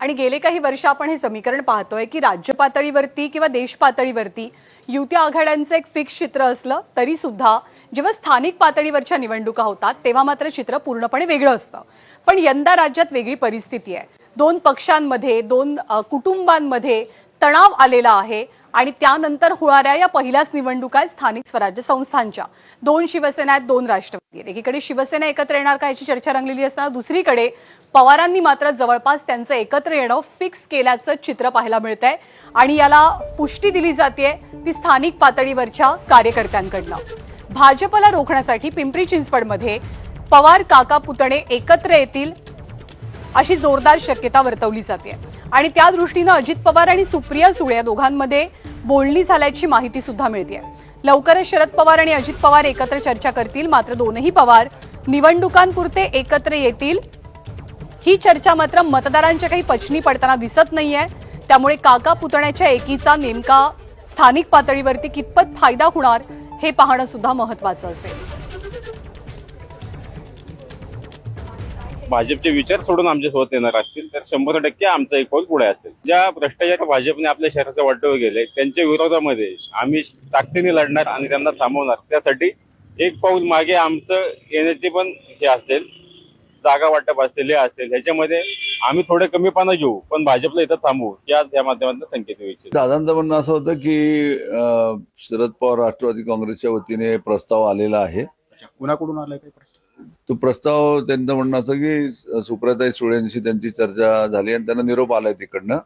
आणि गेले काही वर्ष आपण हे समीकरण पाहतोय की राज्य पातळीवरती किंवा देश पातळीवरती युती आघाड्यांचं एक फिक्स चित्र असलं तरी सुद्धा जेव्हा स्थानिक पातळीवरच्या निवडणुका होतात तेव्हा मात्र चित्र पूर्णपणे वेगळं असतं. पण यंदा राज्यात वेगळी परिस्थिती आहे. दोन पक्षांमध्ये दोन कुटुंबांमध्ये तणाव आलेला आहे आणि त्यानंतर होणाऱ्या या पहिल्याच निवडणुका आहेत स्थानिक स्वराज्य संस्थांच्या. दोन शिवसेना आहेत दोन राष्ट्रवादी आहेत. एकीकडे शिवसेना एकत्र येणार का याची चर्चा रंगलेली असताना दुसरीकडे पवारांनी मात्र जवळपास त्यांचं एकत्र येणं फिक्स केल्याचं चित्र पाहायला मिळत आहे आणि याला पुष्टी दिली जाते ती स्थानिक पातळीवरच्या कार्यकर्त्यांकडनं. भाजपला रोखण्यासाठी पिंपरी चिंचवडमध्ये पवार काका पुतणे एकत्र येतील अशी जोरदार शक्यता वर्तवली जाते आणि त्या दृष्टीनं अजित पवार आणि सुप्रिया सुळे या दोघांमध्ये बोलणी झाल्याची माहिती सुद्धा मिळते लवकरच शरद पवार आणि अजित पवार एकत्र चर्चा करतील. मात्र दोनही पवार निवडणुकांपुरते एकत्र येतील. ही चर्चा मात्र मतदारांच्या काही पचनी पडताना दिसत नाहीये. त्यामुळे काका पुतण्याच्या एकीचा नेमका स्थानिक पातळीवरती कितपत फायदा होणार हे पाहणं सुद्धा महत्वाचं असेल. भाजपचे विचार सोडून आमच्यासोबत येणार असतील तर शंभर टक्के आमचा एक पाऊल पुढे असेल. ज्या भ्रष्टाचार भाजपने आपल्या शहराचं वाटव गेले त्यांच्या विरोधामध्ये आम्ही ताकदीने लढणार आणि त्यांना थांबवणार. त्यासाठी एक पाऊल मागे आमचं येण्याचे पण हे असेल जागा वाटप असेल हे असेल. ह्याच्यामध्ये आम्ही थोडे कमीपणा घेऊ पण भाजपला इथं थांबवू. याच या माध्यमातून संकेत इच्छितो. दादांचं म्हणणं असं होतं की शरद पवार राष्ट्रवादी काँग्रेसच्या वतीने प्रस्ताव आलेला आहे. कुणाकडून आलाय काही प्रश्न तो प्रस्ताव त्यांचं म्हणणं असं की सुप्रताई सुळेंशी त्यांची चर्चा झाली आणि त्यांना निरोप आलाय तिकडनं.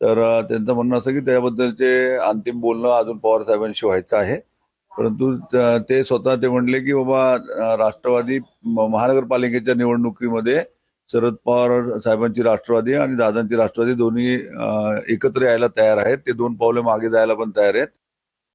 तर त्यांचं म्हणणं असं की त्याबद्दलचे अंतिम बोलणं अजून पवार साहेबांशी व्हायचं आहे. परंतु ते स्वतः ते म्हणले की बाबा राष्ट्रवादी महानगरपालिकेच्या निवडणुकीमध्ये शरद पवार साहेबांची राष्ट्रवादी आणि दादांची राष्ट्रवादी दोन्ही एकत्र यायला तयार आहेत. ते दोन पावले मागे जायला पण तयार आहेत.